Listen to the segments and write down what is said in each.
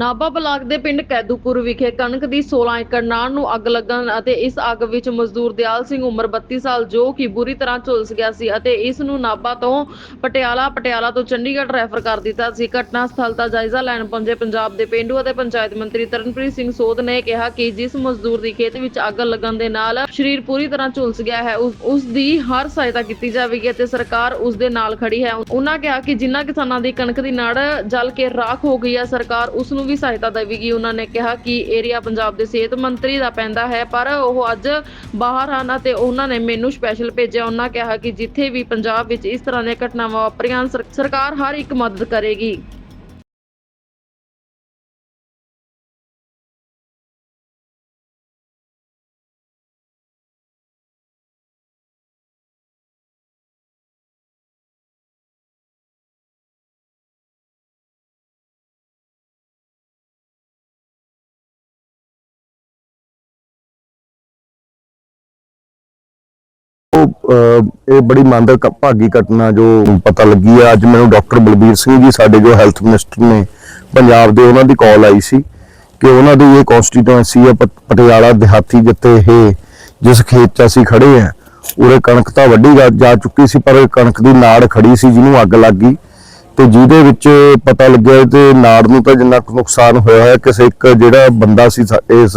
Nabha block ਦੇ ਪਿੰਡ ਕੈਦੂਪੁਰ ਵਿਖੇ ਕਣਕ ਦੀ 16 ਏਕੜ ਨਾੜ ਨੂੰ ਅੱਗ ਲੱਗਣ ਅਤੇ ਇਸ ਅੱਗ ਵਿੱਚ ਮਜ਼ਦੂਰ ਦਿਆਲ ਸਿੰਘ ਉਮਰ 32 ਸਾਲ, ਜੋ ਕਿ ਬੁਰੀ ਤਰ੍ਹਾਂ ਝੁਲਸ ਗਿਆ ਸੀ ਅਤੇ ਇਸ ਨੂੰ ਨਾਭਾ ਤੋਂ ਪਟਿਆਲਾ ਪਟਿਆਲਾ ਤੋਂ ਚੰਡੀਗੜ੍ਹ ਰੈਫਰ ਕਰ ਦਿੱਤਾ ਸੀ। ਘਟਨਾ ਸਥਲ ਦਾ ਜਾਇਜ਼ਾ ਲੈਣ ਪਹੁੰਚੇ ਪੰਜਾਬ ਦੇ ਪਿੰਡੂ ਅਤੇ ਪੰਚਾਇਤ ਮੰਤਰੀ ਤਰਨਪ੍ਰੀਤ ਸਿੰਘ ਸੋਧ ਨੇ ਕਿਹਾ ਕਿ ਜਿਸ ਮਜ਼ਦੂਰ ਦੀ ਖੇਤ ਵਿੱਚ ਅੱਗ ਲੱਗਣ ਦੇ ਨਾਲ ਸਰੀਰ ਪੂਰੀ ਤਰ੍ਹਾਂ ਝੁਲਸ ਗਿਆ ਹੈ, ਉਸ ਦੀ ਹਰ ਸਹਾਇਤਾ ਕੀਤੀ ਜਾਵੇਗੀ ਅਤੇ ਸਰਕਾਰ ਉਸ ਦੇ ਨਾਲ ਖੜੀ ਹੈ। ਉਹਨਾਂ ਕਿਹਾ ਕਿ ਜਿਨ੍ਹਾਂ ਕਿਸਾਨਾਂ ਦੀ ਕਣਕ ਦੀ ਨਾੜ ਜਲ ਕੇ ਰਾਖ ਹੋ ਗਈ ਹੈ, ਸਰਕਾਰ ਉਸ ਨੂੰ ਵੀ ਸਹਾਇਤਾ ਦੇਵੇਗੀ। ਉਹਨਾਂ ਨੇ ਕਿਹਾ ਕਿ ਏਰੀਆ ਪੰਜਾਬ ਦੇ ਸਿਹਤ ਮੰਤਰੀ ਦਾ ਪੈਂਦਾ ਹੈ, ਪਰ ਉਹ ਅੱਜ ਬਾਹਰ ਹਨ ਅਤੇ ਉਹਨਾਂ ਨੇ ਮੈਨੂੰ ਸਪੈਸ਼ਲ ਭੇਜਿਆ। ਉਹਨਾਂ ਕਿਹਾ ਕਿ ਜਿੱਥੇ ਵੀ ਪੰਜਾਬ ਵਿੱਚ ਇਸ ਤਰ੍ਹਾਂ ਦੀਆਂ ਘਟਨਾਵਾਂ ਵਾਪਰੀਆਂ, ਸਰ- ਸਰਕਾਰ ਹਰ ਇੱਕ ਮਦਦ ਕਰੇਗੀ। ਉਹ ਇਹ ਬੜੀ ਮੰਦਕ ਭਾਗੀ ਘਟਨਾ ਜੋ ਪਤਾ ਲੱਗੀ ਆ। ਅੱਜ ਮੈਨੂੰ ਡਾਕਟਰ ਬਲਬੀਰ ਸਿੰਘ ਜੀ ਸਾਡੇ ਜੋ ਹੈਲਥ ਮਿਨਿਸਟਰ ਨੇ ਪੰਜਾਬ ਦੇ ਉਹਨਾਂ ਦੀ ਕਾਲ ਆਈ ਸੀ ਕਿ ਉਹਨਾਂ ਦੀ ਇਹ ਕਨਸਟੀਟੂਐਂਸੀ ਹੈ ਪਟ- ਪਟਿਆਲਾ, ਦਿਹਾਤੀ ਜਿੱਥੇ ਇਹ ਜਿਸ ਖੇਤ 'ਚ ਅਸੀਂ ਖੜੇ ਆ, ਉਰੇ ਕਣਕ ਤਾਂ ਵੱਢੀ ਜਾ- ਚੁੱਕੀ ਸੀ, ਪਰ ਕਣਕ ਦੀ ਨਾੜ ਖੜੀ ਸੀ ਜਿਹਨੂੰ ਅੱਗ ਲੱਗ ਗਈ। ਤੇ ਜਿਹਦੇ ਵਿੱਚ ਪਤਾ ਲੱਗਿਆ ਤੇ ਨਾੜ ਨੂੰ ਤਾਂ ਜਿੰਨਾ ਕੁ ਨੁਕਸਾਨ ਹੋਇਆ ਹੈ ਕਿਸੇ ਇੱਕ ਜਿਹੜਾ ਬੰਦਾ ਸੀ ਸਾ- ਇਸ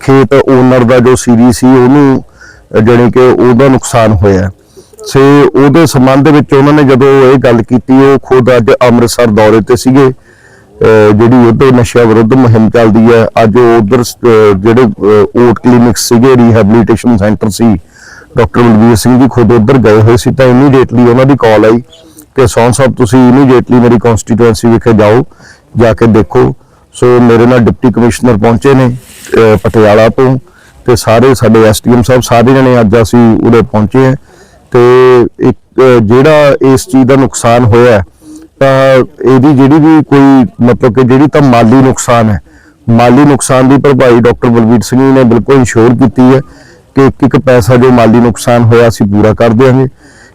ਖੇਤ ਓਨਰ ਦਾ ਜੋ ਸੀਰੀ ਸੀ, ਉਹਨੂੰ ਜਾਣੀ ਕਿ ਉਹਦਾ ਨੁਕਸਾਨ ਹੋਇਆ। ਸੇ ਉਹਦੇ ਸੰਬੰਧ ਵਿੱਚ ਉਹਨਾਂ ਨੇ ਜਦੋਂ ਇਹ ਗੱਲ ਕੀਤੀ, ਉਹ ਖੁਦ ਅੱਜ ਅੰਮ੍ਰਿਤਸਰ ਦੌਰੇ ਤੇ ਸੀਗੇ। ਜਿਹੜੀ ਉਹਦੇ ਨਸ਼ਾ ਵਿਰੁੱਧ ਮੁਹਿੰਮ ਚੱਲਦੀ ਹੈ, ਅੱਜ ਉਧਰ ਜਿਹੜੇ ਓਟ ਕਲੀਨਿਕਸ ਸੀਗੇ ਰੀਹੈਬਿਲਿਟੇਸ਼ਨ ਸੈਂਟਰ ਸੀ, ਡਾਕਟਰ ਬਲਵੀਰ ਸਿੰਘ ਜੀ ਖੁਦ ਉਧਰ ਗਏ ਹੋਏ ਸੀ ਤਾਂ ਇਮੀਡੀਏਟਲੀ ਉਹਨਾਂ ਦੀ ਕਾਲ ਆਈ ਕਿ ਸੌਨ ਸਾਹਿਬ ਤੁਸੀਂ ਇਮੀਡੀਏਟਲੀ ਮੇਰੀ ਕਨਸਟੀਟੂਐਂਸੀ ਵਿਖੇ ਜਾਓ, ਜਾ ਕੇ ਦੇਖੋ। ਸੋ ਮੇਰੇ ਨਾਲ ਡਿਪਟੀ ਕਮਿਸ਼ਨਰ ਪਹੁੰਚੇ ਨੇ ਪਟਿਆਲਾ ਤੋਂ। ਤੇ ਸਾਰੇ ਸਾਡੇ ਐਸਟੀਐਮ ਸਾਹਿਬ ਸਾਰੇ ਜਣੇ ਅੱਜ ਅਸੀਂ ਉਰੇ ਪਹੁੰਚੇ ਹਾਂ ਤੇ ਇੱਕ, ਜਿਹੜਾ ਇਸ ਚੀਜ਼ ਦਾ ਨੁਕਸਾਨ ਹੋਇਆ ਤਾਂ ਇਹਦੀ ਜਿਹੜੀ ਵੀ ਕੋਈ ਮਤਲਬ ਕਿ ਜਿਹੜੀ ਤਾਂ ਮਾਲੀ ਨੁਕਸਾਨ ਹੈ, ਮਾਲੀ ਨੁਕਸਾਨ ਦੀ ਭਰਪਾਈ ਡਾਕਟਰ ਬਲਬੀਰ ਸਿੰਘ ਜੀ ਨੇ ਬਿਲਕੁਲ ਇੰਸ਼ੋਰ ਕੀਤੀ ਹੈ ਕਿ ਇੱਕ ਇੱਕ ਪੈਸਾ ਜੋ ਮਾਲੀ ਨੁਕਸਾਨ ਹੋਇਆ ਅਸੀਂ ਪੂਰਾ ਕਰ ਦਿਆਂਗੇ।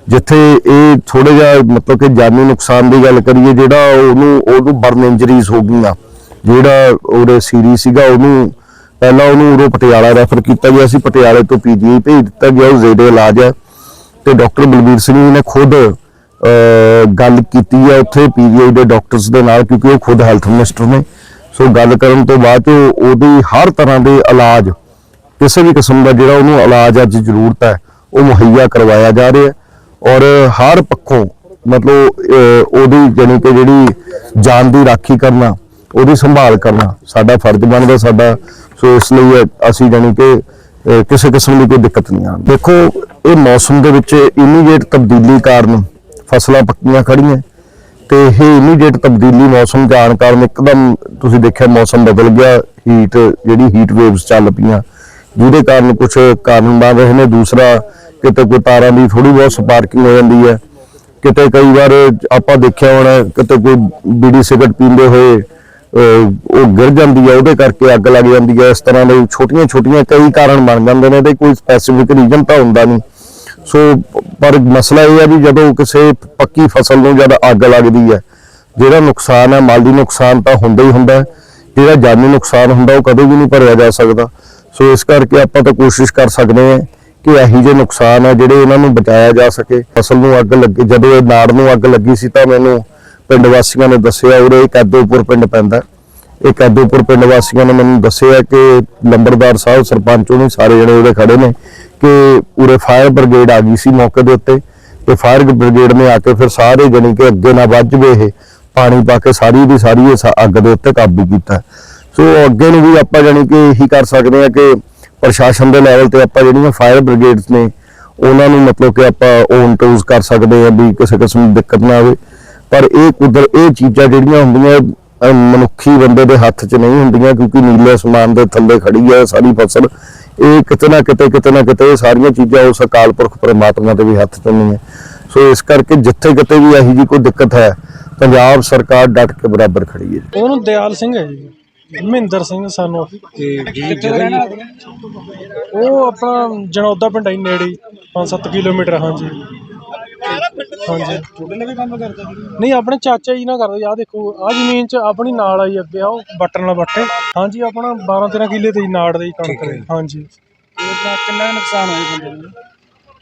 ਜਿੱਥੇ ਇਹ ਥੋੜਾ ਜਿਹਾ ਮਤਲਬ ਕਿ ਜਾਨੀ ਨੁਕਸਾਨ ਦੀ ਗੱਲ ਕਰੀਏ, ਜਿਹੜਾ ਉਹਨੂੰ ਉਹਨੂੰ ਬਰਨ ਇੰਜਰੀਜ਼ ਹੋ ਗਈਆਂ, ਜਿਹੜਾ ਉਹਦੇ ਸੀਰੀ ਸੀਗਾ, ਉਹਨੂੰ ਪਹਿਲਾਂ ਉਹਨੂੰ ਉਰੋਂ ਪਟਿਆਲਾ ਰੈਫਰ ਕੀਤਾ ਗਿਆ ਸੀ, ਪਟਿਆਲੇ ਤੋਂ ਪੀਜੀਆਈ ਭੇਜ ਦਿੱਤਾ ਗਿਆ, ਉਹ ਜ਼ੇਰੇ ਇਲਾਜ ਹੈ। ਤੇ ਡਾਕਟਰ ਬਲਬੀਰ ਸਿੰਘ ਜੀ ਨੇ ਖੁਦ ਗੱਲ ਕੀਤੀ ਹੈ ਉੱਥੇ ਪੀਜੀਆਈ ਦੇ ਡਾਕਟਰਸ ਦੇ ਨਾਲ, ਕਿਉਂਕਿ ਉਹ ਖੁਦ ਹੈਲਥ ਮਿਨਿਸਟਰ ਨੇ। ਸੋ ਗੱਲ ਕਰਨ ਤੋਂ ਬਾਅਦ ਉਹ ਉਹਦੀ ਹਰ ਤਰ੍ਹਾਂ ਦੇ ਇਲਾਜ, ਕਿਸੇ ਵੀ ਕਿਸਮ ਦਾ ਜਿਹੜਾ ਉਹਨੂੰ ਇਲਾਜ ਅੱਜ ਜ਼ਰੂਰਤ ਹੈ, ਉਹ ਮੁਹੱਈਆ ਕਰਵਾਇਆ ਜਾ ਰਿਹਾ ਔਰ ਹਰ ਪੱਖੋਂ ਮਤਲਬ ਉਹਦੀ ਜਾਣੀ ਕਿ ਜਿਹੜੀ ਜਾਨ ਦੀ ਰਾਖੀ ਕਰਨਾ ਉਹਦੀ ਸੰਭਾਲ ਕਰਨਾ, ਸਾਡਾ ਫਰਜ਼ ਬਣਦਾ, ਸਾਡਾ ਸੋ ਇਸ ਲਈ ਅਸੀਂ ਜਾਣੀ ਕਿ ਕਿਸੇ ਕਿਸਮ ਦੀ ਕੋਈ ਦਿੱਕਤ ਨਹੀਂ ਆਉਂਦੀ। ਦੇਖੋ, ਇਹ ਮੌਸਮ ਦੇ ਵਿੱਚ ਇਮੀਡੀਏਟ ਤਬਦੀਲੀ ਕਾਰਨ ਫਸਲਾਂ ਪੱਕੀਆਂ ਖੜੀਆਂ ਤੇ ਇਹ ਇਮੀਡੀਏਟ ਤਬਦੀਲੀ ਮੌਸਮ ਜਾਣ ਕਾਰਨ ਇੱਕਦਮ ਤੁਸੀਂ ਦੇਖਿਆ ਮੌਸਮ ਬਦਲ ਗਿਆ ਹੀਟ ਜਿਹੜੀ ਹੀਟ ਵੇਵਸ ਚੱਲ ਪਈਆਂ। ਜਿਹਦੇ ਕਾਰਨ ਕੁਝ ਕਾਰਨ ਬਣ ਰਹੇ ਨੇ। ਦੂਸਰਾ, ਕਿਤੇ ਕੋਈ ਤਾਰਾਂ ਦੀ ਥੋੜੀ ਬਹੁਤ ਸਪਾਰਕਿੰਗ ਹੋ ਜਾਂਦੀ ਹੈ। ਕਿਤੇ ਕਈ ਵਾਰ ਆਪਾਂ ਦੇਖਿਆ ਹੋਣਾ, ਕਿਤੇ ਕੋਈ ਬੀੜੀ ਸਿਗਰਟ ਪੀਂਦੇ ਹੋਏ ਉਹ ਗਿਰ ਜਾਂਦੀ ਹੈ, ਉਹਦੇ ਕਰਕੇ ਅੱਗ ਲੱਗ ਜਾਂਦੀ ਹੈ। ਇਸ ਤਰ੍ਹਾਂ ਦੇ ਛੋਟੀਆਂ ਛੋਟੀਆਂ ਕਈ ਕਾਰਨ ਬਣ ਜਾਂਦੇ ਨੇ ਤੇ ਕੋਈ ਸਪੈਸੀਫਿਕ ਰੀਜਨ ਤਾਂ ਹੁੰਦਾ ਨਹੀਂ। ਸੋ ਪਰ ਮਸਲਾ ਇਹ ਹੈ ਵੀ ਜਦੋਂ ਕਿਸੇ ਪੱਕੀ ਫਸਲ ਨੂੰ ਜਦ ਅੱਗ ਲੱਗਦੀ ਹੈ, ਜਿਹੜਾ ਨੁਕਸਾਨ ਹੈ, ਮਾਲੀ ਨੁਕਸਾਨ ਤਾਂ ਹੁੰਦਾ ਹੀ ਹੁੰਦਾ ਜਿਹੜਾ ਜਾਨੀ ਨੁਕਸਾਨ ਹੁੰਦਾ, ਉਹ ਕਦੇ ਵੀ ਨਹੀਂ ਭਰਿਆ ਜਾ ਸਕਦਾ। ਸੋ ਇਸ ਕਰਕੇ ਆਪਾਂ ਤਾਂ ਕੋਸ਼ਿਸ਼ ਕਰ ਸਕਦੇ ਹਾਂ ਕਿ ਇਹੀ ਜਿਹੇ ਨੁਕਸਾਨ ਹੈ ਜਿਹੜੇ ਇਹਨਾਂ ਨੂੰ ਬਚਾਇਆ ਜਾ ਸਕੇ। ਫਸਲ ਨੂੰ ਅੱਗ ਲੱਗੇ, ਜਦੋਂ ਇਹ ਨਾੜ ਨੂੰ ਅੱਗ ਲੱਗੀ ਸੀ ਤਾਂ ਮੈਨੂੰ ਪਿੰਡ ਵਾਸੀਆਂ ਨੇ ਦੱਸਿਆ, ਉਰੇ ਕੈਦੋਪੁਰ ਪਿੰਡ ਪੈਂਦਾ। ਇਹ ਕੈਦੋਪੁਰ ਪਿੰਡ ਵਾਸੀਆਂ ਨੇ ਮੈਨੂੰ ਦੱਸਿਆ ਕਿ ਲੰਬੜਦਾਰ ਸਾਹਿਬ, ਸਰਪੰਚ ਉਹਨੇ ਸਾਰੇ ਜਣੇ ਉਹਦੇ ਖੜੇ ਨੇ ਕਿ ਉਰੇ ਫਾਇਰ ਬ੍ਰਿਗੇਡ ਆ ਗਈ ਸੀ ਮੌਕੇ ਦੇ ਉੱਤੇ ਤੇ ਫਾਇਰ ਬ੍ਰਿਗੇਡ ਨੇ ਆ ਕੇ ਫਿਰ ਸਾਰੇ ਜਣੇ ਕਿ ਅੱਗੇ ਨਾ ਵੱਜ ਵੇ ਇਹ, ਪਾਣੀ ਪਾ ਕੇ ਸਾਰੀ ਦੀ ਸਾਰੀ ਇਸ ਅੱਗ ਦੇ ਉੱਤੇ ਕਾਬੂ ਕੀਤਾ। ਸੋ ਅੱਗੇ ਨੂੰ ਵੀ ਆਪਾਂ ਜਾਣੀ ਕਿ ਇਹੀ ਕਰ ਸਕਦੇ ਆ ਕਿ ਪ੍ਰਸ਼ਾਸਨ ਦੇ ਲੈਵਲ ਤੇ ਆਪਾਂ ਜਿਹੜੀਆਂ ਫਾਇਰ ਬ੍ਰਿਗੇਡਸ ਨੇ, ਉਹਨਾਂ ਨੂੰ ਮਤਲਬ ਕਿ ਆਪਾਂ ਓਨ ਟੂਜ਼ ਕਰ ਸਕਦੇ ਆ ਵੀ ਕਿਸੇ ਕਿਸਮ ਦੀ ਦਿੱਕਤ ਨਾ ਆਵੇ। ਪਰ ਇਹ ਕੁਦਰ ਇਹ ਚੀਜ਼ਾਂ ਜਿਹੜੀਆਂ ਹੁੰਦੀਆਂ ਮਨੁੱਖੀ ਬੰਦੇ ਦੇ ਹੱਥ 'ਚ ਨਹੀਂ ਹੁੰਦੀਆਂ ਕਿਉਂਕਿ ਨੀਲੇ ਅਸਮਾਨ ਦੇ ਥੱਲੇ ਖੜੀ ਹੈ ਸਾਰੀ ਫਸਲ। ਇਹ ਕਿਤੇ ਨਾ ਕਿਤੇ ਕਿਤੇ ਨਾ ਕਿਤੇ ਇਹ ਸਾਰੀਆਂ ਚੀਜ਼ਾਂ ਉਸ ਅਕਾਲ ਪੁਰਖ ਪ੍ਰਮਾਤਮਾ ਦੇ ਵੀ ਹੱਥ 'ਚ ਨਹੀਂ ਹੈ। ਸੋ ਇਸ ਕਰਕੇ ਜਿੱਥੇ ਕਿਤੇ ਵੀ ਇਹੋ ਜੀ ਕੋਈ ਦਿੱਕਤ ਹੈ ਪੰਜਾਬ ਸਰਕਾਰ ਡਟ ਕੇ ਬਰਾਬਰ ਖੜੀ ਹੈ ਉਹਨੂੰ ਦਿਆਲ ਸਿੰਘ ਹੈ ਜੀ। ਮਹਿੰਦਰ ਸਿੰਘ ਸਾਨੂੰ। ਤੇ ਜੀ ਜਗ੍ਹਾ ਜੀ ਉਹ ਆਪਣਾ ਜਨੌਦਾ ਪਿੰਡ ਹੈ ਨੇੜੇ 5-7 ਕਿਲੋਮੀਟਰ ਹਾਂਜੀ। ਹਾਂਜੀ। ਤੁਹਾਡੇ ਨਾਲ ਵੀ ਕੰਮ ਕਰਦਾ ਸੀ? ਨਹੀਂ ਆਪਣੇ ਚਾਚਾ ਜੀ ਨਾਲ ਕਰਦੇ ਆ ਦੇਖੋ ਆ ਜ਼ਮੀਨ 'ਚ ਆਪਣੀ ਨਾਲ ਆਈ ਅੱਗੇ ਆ ਉਹ ਵਾਲਾ ਬੱਟੇ। ਹਾਂਜੀ ਆਪਣਾ 12 13 ਕਿੱਲੇ ਤੇ ਜੀ ਨਾੜ ਦੇ ਜੀ ਕਣਕ ਦੇ ਹਾਂਜੀ। ਇਹਦਾ ਕਿੰਨਾ ਕੁ ਨੁਕਸਾਨ ਹੋਇਆ ਬੰਦੇ ਨੂੰ?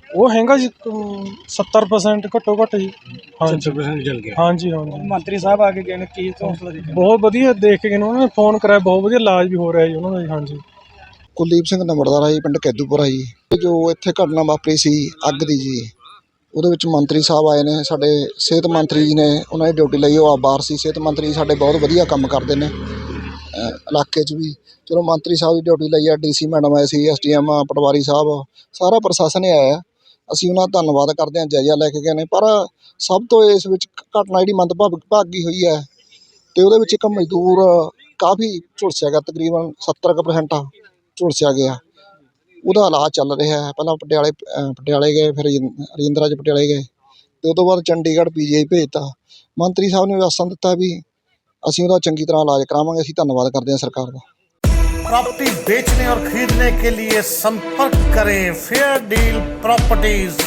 ਉਹ ਹੈਗਾ ਜੀ ਅਮ, 70% ਘੱਟੋ ਘੱਟ ਜੀ। ਹਾਂਜੀ। 70% ਜਲ ਗਿਆ। ਹਾਂਜੀ ਹਾਂਜੀ। ਮੰਤਰੀ ਸਾਹਿਬ ਆ ਕੇ ਗਏ ਨੇ ਕੀ ਹੌਸਲਾ ਦਿੱਤਾ ਬਹੁਤ ਵਧੀਆ ਦੇਖ ਕੇ ਗਏ ਨੇ ਉਹਨਾਂ ਨੇ ਫੋਨ ਕਰਾਇਆ ਬਹੁਤ ਵਧੀਆ ਇਲਾਜ ਵੀ ਹੋ ਰਿਹਾ ਜੀ ਉਹਨਾਂ ਦਾ ਜੀ ਹਾਂਜੀ। ਕੁਲਦੀਪ ਸਿੰਘ ਨੰਬਰਦਾਰ ਆ ਜੀ ਪਿੰਡ ਕੈਦੂਪੁਰਾ ਜੀ। ਇਹ ਜੋ ਇੱਥੇ ਘਟਨਾ ਵਾਪਰੀ ਸੀ ਅੱਗ ਦੀ ਜੀ ਉਹਦੇ ਵਿੱਚ ਮੰਤਰੀ ਸਾਹਿਬ ਆਏ ਨੇ, ਸਾਡੇ ਸਿਹਤ ਮੰਤਰੀ ਜੀ ਨੇ ਉਹਨਾਂ ਦੀ ਡਿਊਟੀ ਲਈ ਉਹ ਆ ਬਾਹਰ ਸੀ। ਸਿਹਤ ਮੰਤਰੀ ਸਾਡੇ ਬਹੁਤ ਵਧੀਆ ਕੰਮ ਕਰਦੇ ਨੇ ਇਲਾਕੇ 'ਚ ਵੀ। ਚਲੋ ਮੰਤਰੀ ਸਾਹਿਬ ਦੀ ਡਿਊਟੀ ਲਈ ਆ ਡੀਸੀ ਮੈਡਮ ਆਏ ਸੀ ਐਸਡੀਐਮ ਪਟਵਾਰੀ ਸਾਹਿਬ, ਸਾਰਾ ਪ੍ਰਸ਼ਾਸਨ ਹੀ ਆਇਆ। ਅਸੀਂ ਉਹਨਾਂ ਦਾ ਧੰਨਵਾਦ ਕਰਦੇ ਹਾਂ, ਜਾਇਜ਼ਾ ਲੈ ਕੇ ਗਏ ਨੇ। ਪਰ ਸਭ ਤੋਂ ਇਸ ਵਿੱਚ ਘਟਨਾ ਜਿਹੜੀ ਮੰਦਭਾਗ ਭਾਗੀ ਹੋਈ ਹੈ ਤੇ ਉਹਦੇ ਵਿੱਚ ਇੱਕ ਮਜ਼ਦੂਰ ਕਾਫੀ ਝੁਲਸਿਆ ਗਿਆ, ਤਕਰੀਬਨ 70% ਝੁਲਸਿਆ ਗਿਆ। ਉਹਦਾ ਇਲਾਜ ਚੱਲ ਰਿਹਾ ਹੈ ਪਹਿਲਾਂ ਪਟਿਆਲੇ ਅਹ ਪਟਿਆਲੇ ਗਏ ਫਿਰ ਰਜਿੰ- ਰਜਿੰਦਰਾ ਚ ਪਟਿਆਲੇ ਗਏ ਤੇ ਉਸ ਤੋਂ ਬਾਅਦ ਚੰਡੀਗੜ੍ਹ ਪੀਜੀਆਈ ਭੇਜਤਾ ਮੰਤਰੀ ਸਾਹਿਬ ਨੇ ਆਸਨ ਦਿੱਤਾ ਵੀ ਅਸੀਂ ਉਹਦਾ ਚੰਗੀ ਤਰ੍ਹਾਂ ਇਲਾਜ ਕਰਾਵਾਂਗੇ ਅਸੀਂ ਧੰਨਵਾਦ ਕਰਦੇ ਹਾਂ ਸਰਕਾਰ ਦਾ प्रॉपर्टी बेचने और खरीदने के लिए संपर्क करें फेयर डील प्रॉपर्टीज